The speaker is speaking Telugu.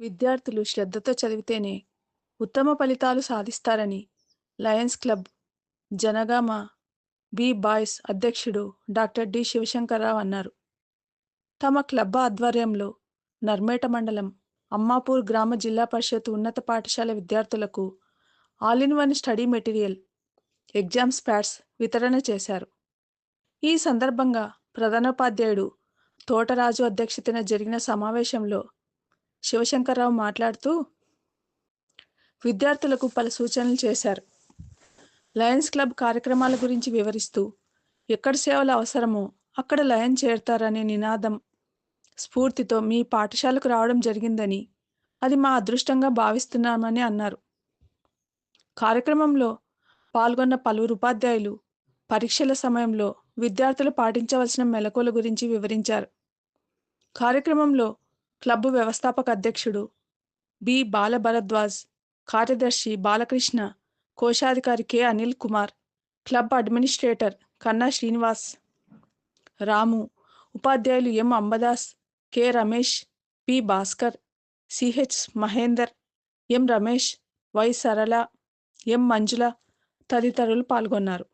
విద్యార్థులు శ్రద్ధతో చదివితేనే ఉత్తమ ఫలితాలు సాధిస్తారని Lions Club Jangaon B boys అధ్యక్షుడు డాక్టర్ డి శివశంకర్రావు అన్నారు. తమ క్లబ్ ఆధ్వర్యంలో నర్మేట మండలం అమ్మాపూర్ గ్రామ జిల్లా పరిషత్ ఉన్నత పాఠశాల విద్యార్థులకు all in one study material exams pads వితరణ చేశారు. ఈ సందర్భంగా ప్రధానోపాధ్యాయుడు తోటరాజు అధ్యక్షతన జరిగిన సమావేశంలో శివశంకర్రావు మాట్లాడుతూ విద్యార్థులకు పలు సూచనలు చేశారు. లయన్స్ క్లబ్ కార్యక్రమాల గురించి వివరిస్తూ ఎక్కడ సేవలు అవసరమో అక్కడ లయన్ చేరుతారనే నినాదం స్ఫూర్తితో మీ పాఠశాలకు రావడం జరిగిందని అది మా అదృష్టంగా భావిస్తున్నామని అన్నారు. కార్యక్రమంలో పాల్గొన్న పలువురు ఉపాధ్యాయులు పరీక్షల సమయంలో విద్యార్థులు పాటించవలసిన మెలకువల గురించి వివరించారు. కార్యక్రమంలో క్లబ్ వ్యవస్థాపక అధ్యక్షుడు బి. బాలభరద్వాజ్ కార్యదర్శి బాలకృష్ణ కోశాధికారి K. Anil Kumar club administrator Kanna Srinivas Ramu ఉపాధ్యాయులు M. Ambadas K. Ramesh P. Bhaskar CH Mahender M. Ramesh Y. Sarala M. Manjula తదితరులు పాల్గొన్నారు.